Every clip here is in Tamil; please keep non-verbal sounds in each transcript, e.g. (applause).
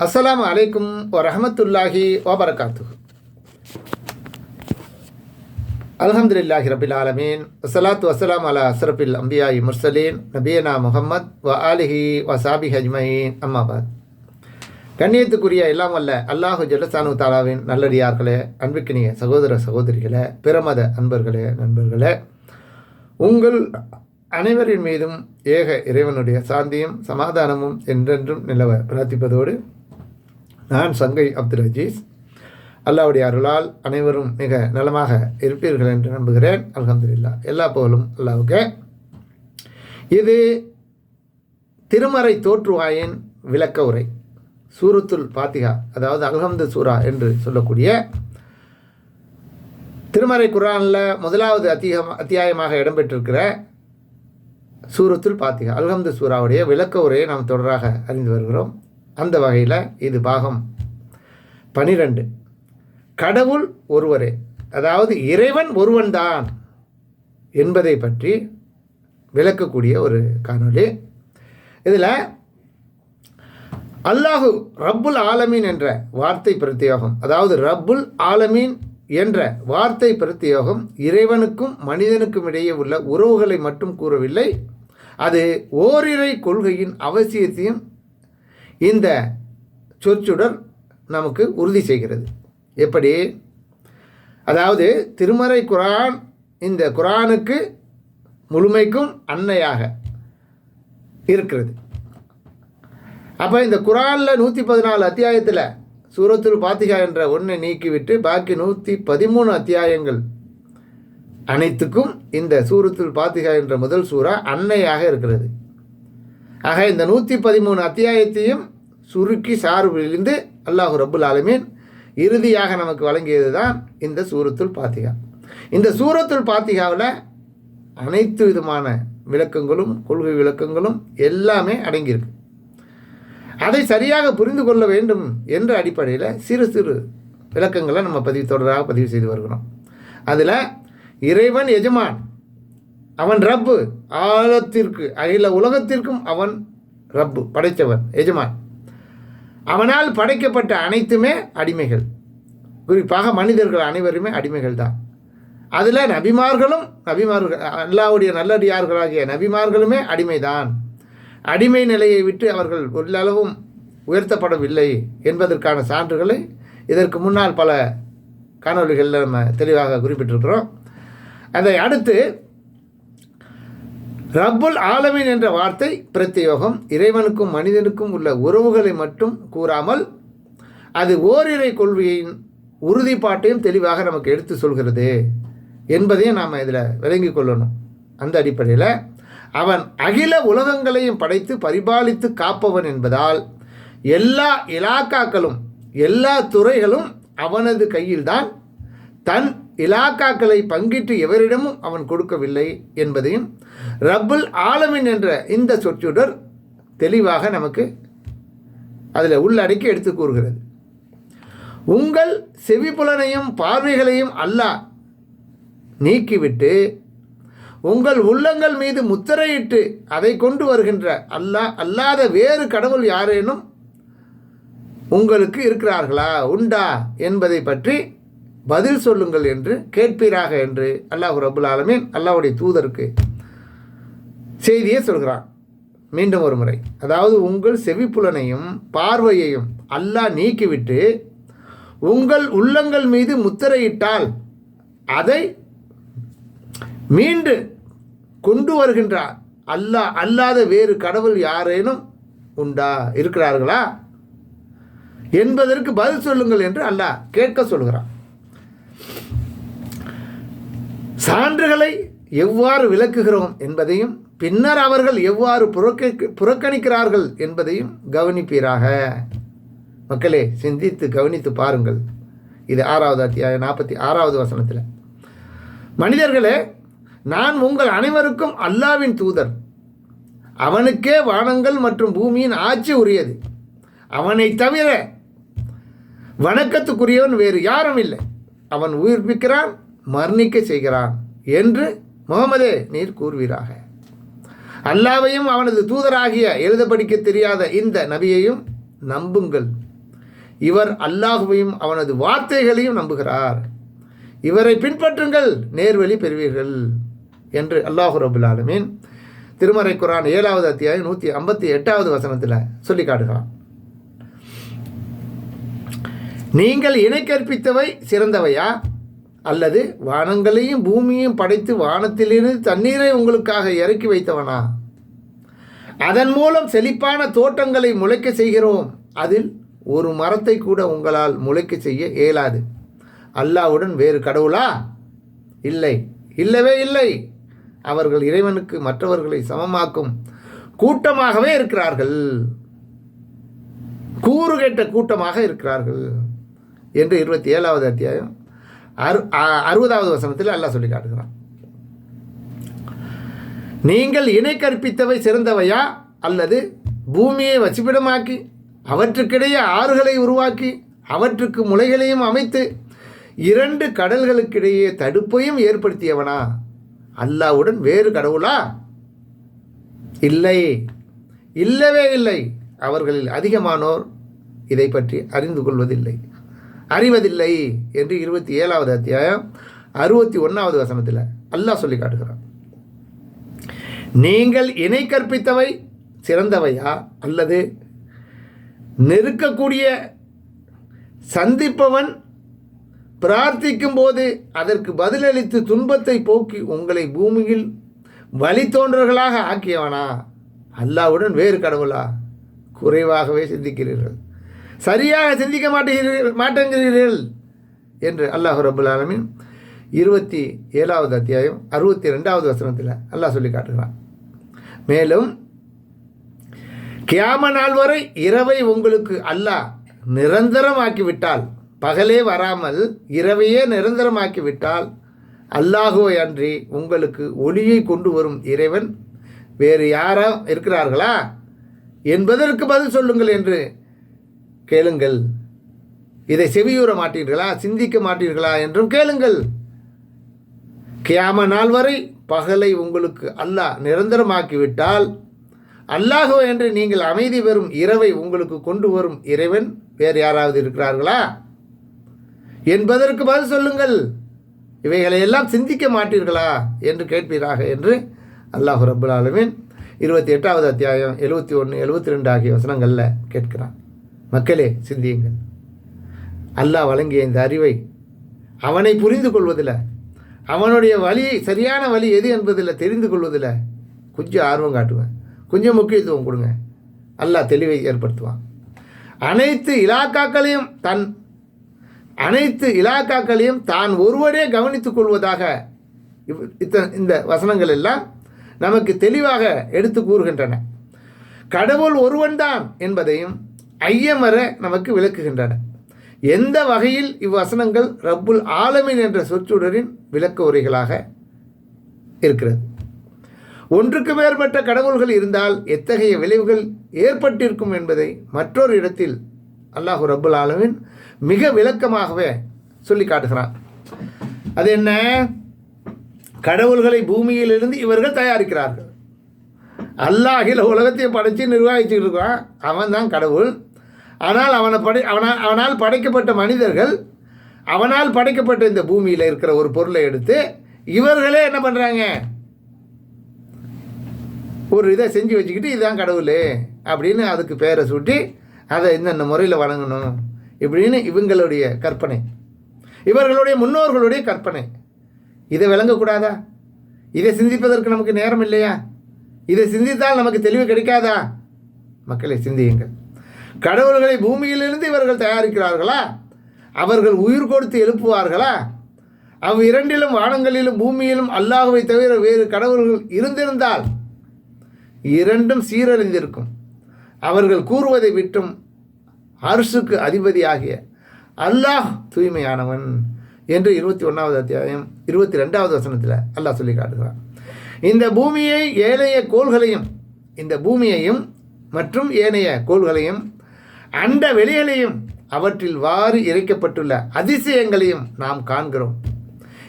அஸ்ஸலாமு அலைக்கும் வரஹமத்துல்லாஹி வபரகாத்து அல்ஹம்துலில்லாஹி ரபில் ஆலமீன். வசலாத்து வசலாம் அலா அஸ்ரபில் அம்பியாயி முர்சலீன் நபியனா முஹம்மத் வ ஆலிஹி வ சாபி ஹஜ்மயின் அம்மாபாத் கண்ணியத்துக்குரிய எல்லாம் வல்ல அல்லாஹு ஜல்லசானு தாலாவின் நல்லடியார்களே அன்பிக்கினிய சகோதர சகோதரிகளே பிரமத அன்பர்களே நண்பர்களே உங்கள் அனைவரின் மீதும் ஏக இறைவனுடைய சாந்தியும் சமாதானமும் என்றென்றும் நிலவ பிரார்த்திப்பதோடு நான் சங்கை அப்துல் அஜீஸ் அல்லாவுடைய அருளால் அனைவரும் மிக நலமாக இருப்பீர்கள் என்று நம்புகிறேன். அல்ஹம்துலில்லா. எல்லா புகழும் அல்லாவுக்கு. இது திருமறை தோற்றுவாயின் விளக்க உரை. சூரத்துல் பாத்திகா அதாவது அல்ஹம்து சூரா என்று சொல்லக்கூடிய திருமறை குரானில் முதலாவது அத்தியம் அத்தியாயமாக இடம்பெற்றிருக்கிற சூரத்துல் பாத்திகா அல்ஹம்து சூராவுடைய விளக்க உரையை நாம் தொடராக அறிந்து வருகிறோம். அந்த வகையில் இது பாகம் பனிரெண்டு. கடவுள் ஒருவரே அதாவது இறைவன் ஒருவன்தான் என்பதை பற்றி விளக்கக்கூடிய ஒரு காணொளி. இதில் அல்லாஹு ரப்புல் ஆலமீன் என்ற வார்த்தை பிரத்தியோகம் அதாவது ரப்புல் ஆலமீன் என்ற வார்த்தை பிரத்தியோகம் இறைவனுக்கும் மனிதனுக்கும் இடையே உள்ள உறவுகளை மட்டும் கூறவில்லை. அது ஓரிரை கொள்கையின் அவசியத்தையும் இந்த சொற்சுடர் நமக்கு உறுதி செய்கிறது. எப்படி? அதாவது திருமறை குரான் இந்த குரானுக்கு முழுமைக்கும் அன்னையாக இருக்கிறது. அப்போ இந்த குரானில் நூற்றி பதினாலு அத்தியாயத்தில் சூரத்துல் பாத்திகா என்ற ஒன்றை நீக்கிவிட்டு பாக்கி நூற்றி பதிமூணு அத்தியாயங்கள் அனைத்துக்கும் இந்த சூரத்துல் பாத்திகா என்ற முதல் சூறா அன்னையாக இருக்கிறது. ஆக இந்த நூற்றி பதிமூணு அத்தியாயத்தையும் சுருக்கி சார்பிலிருந்து அல்லாஹு ரபுல் ஆலமீன் இறுதியாக நமக்கு வழங்கியது தான் இந்த சூரத்துல் பாத்திகா. இந்த சூரத்துல் பாத்திகாவில் அனைத்து விதமான விளக்கங்களும் கொள்கை விளக்கங்களும் எல்லாமே அடங்கியிருக்கு. அதை சரியாக புரிந்து கொள்ள வேண்டும் என்ற அடிப்படையில் சிறு சிறு விளக்கங்களை நம்ம பதிவு தொடராக பதிவு செய்து வருகிறோம். அதில் இறைவன் எஜமான் அவன் ரப்பு. ஆழத்திற்கு அகில உலகத்திற்கும் அவன் ரப்பு படைத்தவன் எஜமான். அவனால் படைக்கப்பட்ட அனைத்துமே அடிமைகள். குறிப்பாக மனிதர்கள் அனைவருமே அடிமைகள் தான். அதில் நபிமார்களும் நபிமார்கள் அல்லாவுடைய நல்லடியார்களாகிய நபிமார்களுமே அடிமைதான். அடிமை நிலையை விட்டு அவர்கள் உள்ளளவும் உயர்த்தப்படவில்லை என்பதற்கான சான்றுகளை இதற்கு முன்னால் பல காணொலிகளில் நம்ம தெளிவாக குறிப்பிட்டிருக்கிறோம். அதை அடுத்து ரப்புல் ஆலமீன் என்ற வார்த்தை பிரத்யோகம். இறைவனுக்கும் மனிதனுக்கும் உள்ள உறவுகளை மட்டும் கூறாமல் அது ஓரிரை கொள்கையின் உறுதிப்பாட்டையும் தெளிவாக நமக்கு எடுத்து சொல்கிறது என்பதையும் நாம் இதில் விளங்கி கொள்ளணும். அந்த அடிப்படையில் அவன் அகில உலகங்களையும் படைத்து பரிபாலித்து காப்பவன் என்பதால் எல்லா இலாக்காக்களும் எல்லா துறைகளும் அவனது கையில்தான். தன் இலாக்காக்களை பங்கிட்டு எவரிடமும் அவன் கொடுக்கவில்லை என்பதையும் ரப்புல் ஆலமின் என்ற இந்த சொற்றொடர் தெளிவாக நமக்கு அதில் உள்ளடக்கி எடுத்து கூறுகிறது. உங்கள் செவிப்புலனையும் பார்வைகளையும் அல்லாஹ் நீக்கிவிட்டு உங்கள் உள்ளங்கள் மீது முத்திரையிட்டு அதை கொண்டு வருகின்ற அல்லாஹ் அல்லாத வேறு கடவுள் யாரேனும் உங்களுக்கு இருக்கிறார்களா? உண்டா? என்பதை பற்றி பதில் சொல்லுங்கள் என்று கேட்பீராக என்று அல்லாஹ் ரபுல் ஆலமீன் அல்லாஹுடைய தூதருக்கு செய்தியை சொல்கிறான். மீண்டும் ஒரு முறை. அதாவது உங்கள் செவிப்புலனையும் பார்வையையும் அல்லாஹ் நீக்கிவிட்டு உங்கள் உள்ளங்கள் மீது முத்திரையிட்டால் அதை மீண்டு கொண்டு வருகின்றார் அல்லாஹ் அல்லாத வேறு கடவுள் யாரேனும் உண்டா? இருக்கிறார்களா? என்பதற்கு பதில் சொல்லுங்கள் என்று அல்லாஹ் கேட்க சொல்கிறான். சான்றுகளை எவ்வாறு விளக்குகிறோம் என்பதையும் பின்னர் அவர்கள் எவ்வாறு புறக்க புறக்கணிக்கிறார்கள் என்பதையும் கவனிப்பீராக. மக்களே சிந்தித்து கவனித்து பாருங்கள். இது ஆறாவது அத்தியாயம் நாற்பத்தி ஆறாவது வசனத்தில். மனிதர்களே நான் உங்கள் அனைவருக்கும் அல்லாவின் தூதர். அவனுக்கே வானங்கள் மற்றும் பூமியின் ஆட்சி உரியது. அவனை தவிர வணக்கத்துக்குரியவன் வேறு யாரும் இல்லை. அவன் உயிர்ப்பிக்கிறான் மர்ணிக்க செய்கிறான் என்று முகமதே நீர் கூறுவீராக. அல்லாவையும் அவனது தூதராகிய எழுத படிக்க தெரியாத இந்த நபியையும் நம்புங்கள். இவர் அல்லாஹுவையும் அவனது வார்த்தைகளையும் நம்புகிறார். இவரை பின்பற்றுங்கள் நேர்வழி பெறுவீர்கள் என்று அல்லாஹு ரபுல் ஆலமீன் திருமறை குரான் ஏழாவது அத்தியாயம் நூற்றி ஐம்பத்தி எட்டாவது வசனத்தில் சொல்லி காட்டுகிறான். நீங்கள் இணை கற்பித்தவை சிறந்தவையா? அல்லது வானங்களையும் பூமியையும் படைத்து வானத்திலிருந்து தண்ணீரை உங்களுக்காக இறக்கி வைத்தவனா? அதன் மூலம் செழிப்பான தோட்டங்களை முளைக்க செய்கிறோம். அதில் ஒரு மரத்தை கூட உங்களால் முளைக்க செய்ய இயலாது. அல்லாவுடன் வேறு கடவுளா? இல்லை. இல்லவே இல்லை. அவர்கள் இறைவனுக்கு மற்றவர்களை சமமாக்கும் கூட்டமாகவே இருக்கிறார்கள். கூறு கேட்ட கூட்டமாக இருக்கிறார்கள். என்று இருபத்தி ஏழாவது அத்தியாயம் அறு அறுபதாவது வசனத்தில் அல்லாஹ் சொல்லி காட்டுகிறான். நீங்கள் இணை கற்பித்தவை சிறந்தவையா? அல்லது பூமியை வசிப்பிடமாக்கி அவற்றுக்கிடையே ஆறுகளை உருவாக்கி அவற்றுக்கு முளைகளையும் அமைத்து இரண்டு கடல்களுக்கிடையே தடுப்பையும் ஏற்படுத்தியவனா? அல்லாவுடன் வேறு கடவுளா? இல்லை. இல்லவே இல்லை. அவர்களில் அதிகமானோர் இதை பற்றி அறிந்து கொள்வதில்லை. அறிவதில்லை என்று இருபத்தி ஏழாவது அத்தியாயம் அறுபத்தி ஒன்றாவது வசனத்தில் அல்லாஹ் சொல்லி காட்டுகிறான். நீங்கள் இணை கற்பித்தவை சிறந்தவையா அல்லது நெருக்கக்கூடிய சந்திப்பவன் பிரார்த்திக்கும் போது அதற்கு பதிலளித்து துன்பத்தை போக்கி உங்களை பூமியில் வழித்தோன்றர்களாக ஆக்கியவனா? அல்லாவுடன் வேறு கடவுளா? குறைவாகவே சிந்திக்கிறீர்கள். சரியாக சிந்திக்க மாட்டேங்கிறீர்கள் மாட்டேங்கிறீர்கள் என்று அல்லாஹ் ரபுல் ஆலமின் இருபத்தி ஏழாவது அத்தியாயம் அறுபத்தி ரெண்டாவது வசனத்தில் அல்லாஹ் சொல்லி காட்டுகிறான். மேலும் கியாம நாள் வரை இரவை உங்களுக்கு அல்லாஹ் நிரந்தரமாக்கிவிட்டால் பகலே வராமல் இரவையே நிரந்தரமாக்கிவிட்டால் அல்லாஹோ அல்லாஹுவை அன்றி உங்களுக்கு ஒளியை கொண்டு வரும் இறைவன் வேறு யாரா இருக்கிறார்களா? என்பதற்கு பதில் சொல்லுங்கள் என்று கேளுங்கள். இதை செவியூற மாட்டீர்களா? சிந்திக்க மாட்டீர்களா? என்றும் கேளுங்கள். கியாம நாள் வரை பகலை உங்களுக்கு அல்லாஹ் நிரந்தரமாக்கிவிட்டால் அல்லாஹோ என்று நீங்கள் அமைதி பெறும் இரவை உங்களுக்கு கொண்டு வரும் இறைவன் வேறு யாராவது இருக்கிறார்களா? என்பதற்கு பதில் சொல்லுங்கள். இவைகளை எல்லாம் சிந்திக்க மாட்டீர்களா? என்று கேட்பீராக என்று அல்லாஹு ரபுல் ஆலமின் இருபத்தி எட்டாவது அத்தியாயம் எழுபத்தி ஒன்று எழுபத்தி ரெண்டு ஆகிய வசனங்களில் கேட்கிறான். மக்களே சிந்தியுங்கள். அல்லாஹ் வழங்கிய இந்த அறிவை அவனை புரிந்து கொள்வதில் அவனுடைய வழி சரியான வழி எது என்பதில் தெரிந்து கொள்வதில் கொஞ்சம் ஆர்வம் காட்டுவேன். கொஞ்சம் முக்கியத்துவம் கொடுங்க. அல்லாஹ் தெளிவை ஏற்படுத்துவான். அனைத்து இலாக்காக்களையும் தன் அனைத்து இலாக்காக்களையும் தான் ஒருவரே கவனித்துக் கொள்வதாக இவ்- இந்த வசனங்கள் எல்லாம் நமக்கு தெளிவாக எடுத்து கூறுகின்றன. கடவுள் ஒருவன்தான் என்பதையும் ஐயமர நமக்கு விளக்குகின்றன. எந்த வகையில் இவ்வசனங்கள் ரப்புல் ஆலமின் என்ற சொற்றொடரின் விளக்க உரைகளாக இருக்கிறது? ஒன்றுக்கு மேற்பட்ட கடவுள்கள் இருந்தால் எத்தகைய விளைவுகள் ஏற்பட்டிருக்கும் என்பதை மற்றொரு இடத்தில் அல்லாஹு ரப்புல் ஆலமின் மிக விளக்கமாகவே சொல்லி காட்டுகிறான். அது என்ன? கடவுள்களை பூமியிலிருந்து இவர்கள் தயாரிக்கிறார்கள். அல்லாஹில் உலகத்தையும் படைத்து நிர்வாகிச்சுட்டு இருக்கான். அவன் தான் கடவுள். ஆனால் அவனை படை அவனால் அவனால் படைக்கப்பட்ட மனிதர்கள் அவனால் படைக்கப்பட்ட இந்த பூமியில் இருக்கிற ஒரு பொருளை எடுத்து இவர்களே என்ன பண்ணுறாங்க ஒரு இதை செஞ்சு வச்சுக்கிட்டு இதுதான் கடவுள் அப்படின்னு அதுக்கு பேரை சூட்டி அதை இந்தந்த முறையில் வணங்கணும் இப்படின்னு இவங்களுடைய கற்பனை. இவர்களுடைய முன்னோர்களுடைய கற்பனை. இதை விளங்கக்கூடாதா? இதை சிந்திப்பதற்கு நமக்கு நேரம் இல்லையா? இதை சிந்தித்தால் நமக்கு தெளிவு கிடைக்காதா? மக்களை சிந்தியுங்கள். கடவுள்களை பூமியிலிருந்து இவர்கள் தயாரிக்கிறார்களா? அவர்கள் உயிர் கொடுத்து எழுப்புவார்களா? அவ் இரண்டிலும் வானங்களிலும் பூமியிலும் அல்லாஹுவை தவிர வேறு கடவுள்கள் இருந்திருந்தால் இரண்டும் சீரழிந்திருக்கும். அவர்கள் கூறுவதை விட்டும் அரசுக்கு அதிபதியாகிய அல்லாஹ் தூய்மையானவன் என்று இருபத்தி ஒன்றாவது அத்தியாயம் இருபத்தி ரெண்டாவது வசனத்தில் அல்லாஹ் சொல்லி காட்டுகிறான். இந்த பூமியை ஏனைய கோள்களையும் இந்த பூமியையும் மற்றும் ஏனைய கோள்களையும் அண்ட வெளிகளையும் அவற்றில் வாரி இறைக்கப்பட்டுள்ள அதிசயங்களையும் நாம் காண்கிறோம்.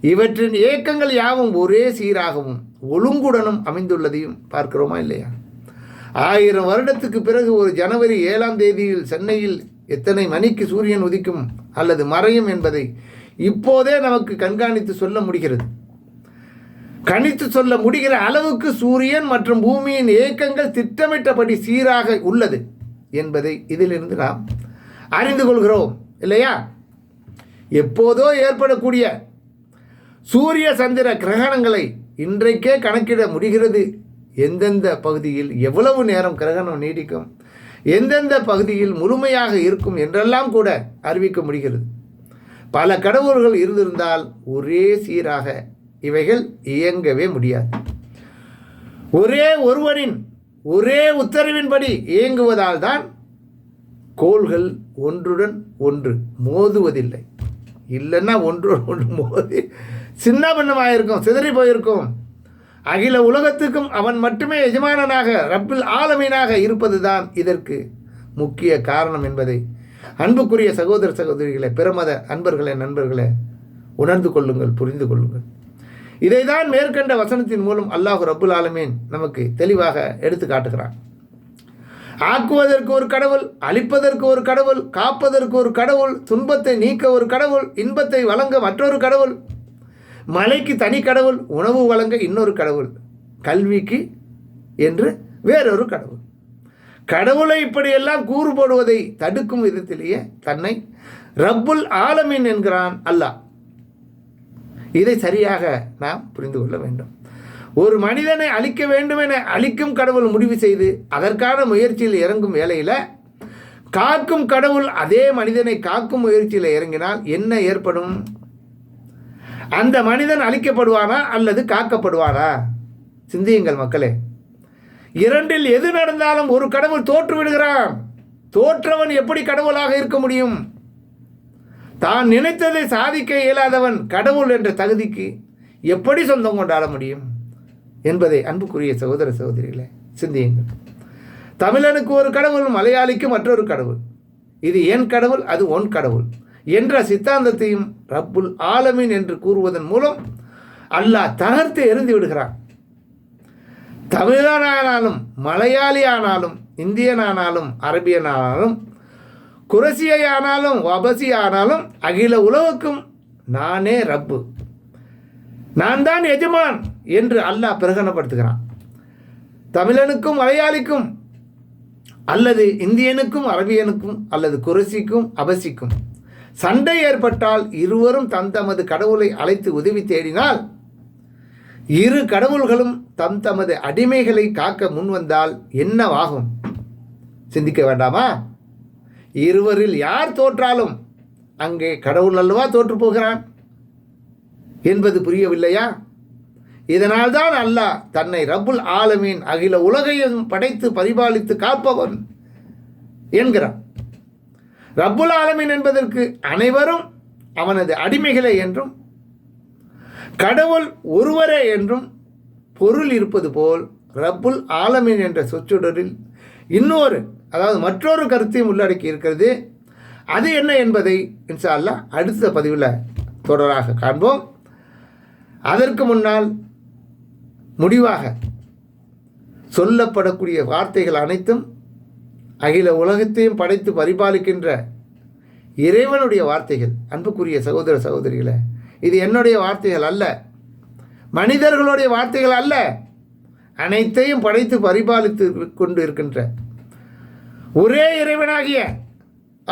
இவற்றின் இயக்கங்கள் யாவும் ஒரே சீராகவும் ஒழுங்குடனும் அமைந்துள்ளதையும் பார்க்கிறோமா இல்லையா? ஆயிரம் வருடத்துக்கு பிறகு ஒரு ஜனவரி ஏழாம் தேதியில் சென்னையில் எத்தனை மணிக்கு சூரியன் உதிக்கும் அல்லது மறையும் என்பதை இப்போதே நமக்கு கண்காணித்து சொல்ல முடிகிறது. கணித்து சொல்ல முடிகிற அளவுக்கு சூரியன் மற்றும் பூமியின் இயக்கங்கள் திட்டமிட்டபடி சீராக உள்ளது. என்பதை இதிலிருந்து நாம் அறிந்து கொள்கிறோம் இல்லையா? எப்போதோ ஏற்படக்கூடிய சூரிய சந்திர கிரகணங்களை இன்றைக்கே கணக்கிட முடிகிறது. எந்தெந்த பகுதியில் எவ்வளவு நேரம் கிரகணம் நீடிக்கும் எந்தெந்த பகுதியில் முழுமையாக இருக்கும் என்றெல்லாம் கூட அறிவிக்க முடிகிறது. பல கடவுள்கள் இருந்திருந்தால் ஒரே சீராக இவைகள் இயங்கவே முடியாது. ஒரே ஒருவரின் ஒரே உத்தரவின்படி இயங்குவதால் தான் கோள்கள் ஒன்றுடன் ஒன்று மோதுவதில்லை. இல்லைன்னா ஒன்றுடன் (laughs) ஒன்று மோதி சின்ன பின்னமாக சிதறி போயிருக்கும். அகில உலகத்துக்கும் அவன் மட்டுமே எஜமானனாக ரப்பில் ஆலமீனாக இருப்பதுதான் இதற்கு முக்கிய காரணம் என்பதை அன்புக்குரிய சகோதர சகோதரிகளை பிரமத அன்பர்களே நண்பர்களே உணர்ந்து கொள்ளுங்கள் புரிந்து கொள்ளுங்கள். இதைதான் மேற்கண்ட வசனத்தின் மூலம் அல்லாஹு ரபுல் ஆலமீன் நமக்கு தெளிவாக எடுத்து காட்டுகிறான். ஆக்குவதற்கு ஒரு கடவுள் அழிப்பதற்கு ஒரு கடவுள் காப்பதற்கு ஒரு கடவுள் துன்பத்தை நீக்க ஒரு கடவுள் இன்பத்தை வழங்க மற்றொரு கடவுள் மலைக்கு தனி கடவுள் உணவு வழங்க இன்னொரு கடவுள் கல்விக்கு என்று வேறொரு கடவுள். கடவுளை இப்படியெல்லாம் கூறு போடுவதை தடுக்கும் விதத்திலேயே தன்னை ரப்புல் ஆலமீன் என்கிறான் அல்லாஹ். இதை சரியாக நாம் புரிந்து கொள்ள வேண்டும். ஒரு மனிதனை அழிக்க வேண்டும் என அழிக்கும் கடவுள் முடிவு செய்து அதற்கான முயற்சியில் இறங்கும் வேலையில் காக்கும் கடவுள் அதே மனிதனை காக்கும் முயற்சியில் இறங்கினால் என்ன ஏற்படும்? அந்த மனிதன் அழிக்கப்படுவானா அல்லது காக்கப்படுவானா? சிந்தியுங்கள் மக்களே. இரண்டில் எது நடந்தாலும் ஒரு கடவுள் தோற்று விடுகிறான் தோற்றவன் எப்படி கடவுளாக இருக்க முடியும்? தான் நினைத்ததை சாதிக்க இயலாதவன் கடவுள் என்ற தகுதிக்கு எப்படி சொந்தம் கொண்டாட முடியும் என்பதை அன்புக்குரிய சகோதர சகோதரிகளே சிந்தியுங்கள். தமிழனுக்கு ஒரு கடவுள் மலையாளிக்கு மற்றொரு கடவுள். இது என் கடவுள்? அது ஒன் கடவுள். என்ற சித்தாந்தத்தையும் ரப்புல் ஆலமீன் என்று கூறுவதன் மூலம் அல்லாஹ் தகர்த்து எறிந்து விடுகிறான். தமிழனானாலும் மலையாளி ஆனாலும் இந்தியனானாலும் அரபியனானாலும் குரசியானாலும் வபசி ஆனாலும் அகில உலகுக்கும் நானே ரப்பு. நான் தான் எஜமான் என்று அல்லாஹ் பிரகடனப்படுத்துகிறான். தமிழனுக்கும் மலையாளிக்கும் அல்லது இந்தியனுக்கும் அரபியனுக்கும் அல்லது குரசிக்கும் அபசிக்கும். சண்டை ஏற்பட்டால் இருவரும் தம் தமது கடவுளை அழைத்து உதவி தேடினால் இரு கடவுள்களும் தம் தமது அடிமைகளை காக்க முன்வந்தால் என்னவாகும்? சிந்திக்க வேண்டாமா? இருவரில் யார் தோற்றாலும் அங்கே கடவுள் அல்லவா தோற்று போகிறான்? என்பது புரியவில்லையா? இதனால்தான் அல்லாஹ் தன்னை ரப்புல் ஆலமீன் அகில உலகையும் படைத்து பரிபாலித்து காப்பவன் என்கிறான். ரப்புல் ஆலமீன் என்பதற்கு அனைவரும் அவனது அடிமைகளே என்றும் கடவுள் ஒருவரே என்றும் பொருள் இருப்பது போல் ரப்புல் ஆலமீன் என்ற சொற்றொடரில் இன்னொரு அதாவது மற்றொரு கருத்தையும் உள்ளடக்கி இருக்கிறது. அது என்ன என்பதை இன்ஷா அடுத்த பதிவில் தொடராக காண்போம். அதற்கு முன்னால் முடிவாக சொல்லப்படக்கூடிய வார்த்தைகள் அனைத்தும் அகில உலகத்தையும் படைத்து பரிபாலிக்கின்ற இறைவனுடைய வார்த்தைகள். அன்புக்குரிய சகோதர சகோதரிகளை இது என்னுடைய வார்த்தைகள் அல்ல மனிதர்களுடைய வார்த்தைகள் அல்ல அனைத்தையும் படைத்து பரிபாலித்து கொண்டு இருக்கின்ற ஒரே இறைவனாகிய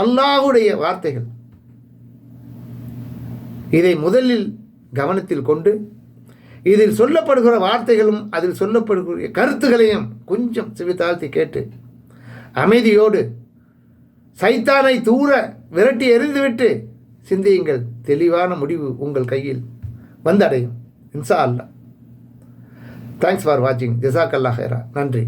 அல்லாஹுடைய வார்த்தைகள். இதை முதலில் கவனத்தில் கொண்டு இதில் சொல்லப்படுகிற வார்த்தைகளும் அதில் சொல்லப்படுகிற கருத்துகளையும் கொஞ்சம் செவித்தாழ்த்தி கேட்டு அமைதியோடு சைத்தானை தூர விரட்டி எறிந்துவிட்டு சிந்தியுங்கள். தெளிவான முடிவு உங்கள் கையில் வந்தடையும். இன்சா அல்லா தேங்க்ஸ் ஃபார் வாட்சிங் ஜிசாக் அல்லா ஹேரா நன்றி.